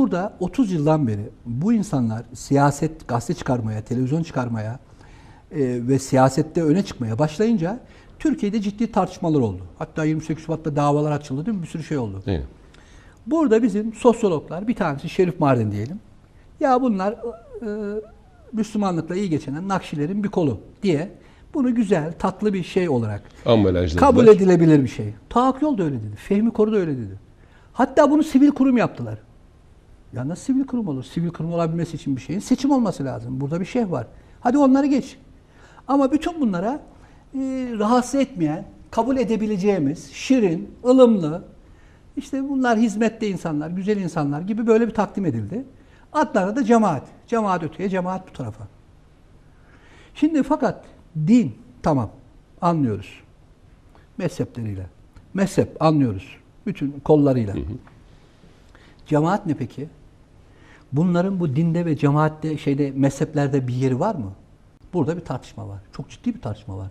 burada 30 yıldan beri bu insanlar siyaset, gazete çıkarmaya, televizyon çıkarmaya e, ve siyasette öne çıkmaya başlayınca Türkiye'de ciddi tartışmalar oldu. Hatta 28 Şubat'ta davalar açıldı değil mi? Bir sürü şey oldu. Evet. Burada bizim sosyologlar, bir tanesi Şerif Mardin diyelim. Ya bunlar e, Müslümanlıkla iyi geçinen Nakşilerin bir kolu diye bunu güzel, tatlı bir şey olarak Ambalajladılar. kabul edilebilir bir şey. Taak Yol da öyle dedi. Fehmi Koru da öyle dedi. Hatta bunu sivil kurum yaptılar. Ya nasıl sivil kurum olur? Sivil kurum olabilmesi için bir şeyin seçim olması lazım. Burada bir şey var. Hadi onları geç. Ama bütün bunlara e, rahatsız etmeyen, kabul edebileceğimiz, şirin, ılımlı, işte bunlar hizmette insanlar, güzel insanlar gibi böyle bir takdim edildi. Adlarına da cemaat. Cemaat öteye, cemaat bu tarafa. Şimdi fakat din tamam anlıyoruz. Mezhepleriyle. Mezhep anlıyoruz. Bütün kollarıyla. Cemaat ne peki? Bunların bu dinde ve cemaatte şeyde mezheplerde bir yeri var mı? Burada bir tartışma var. Çok ciddi bir tartışma var.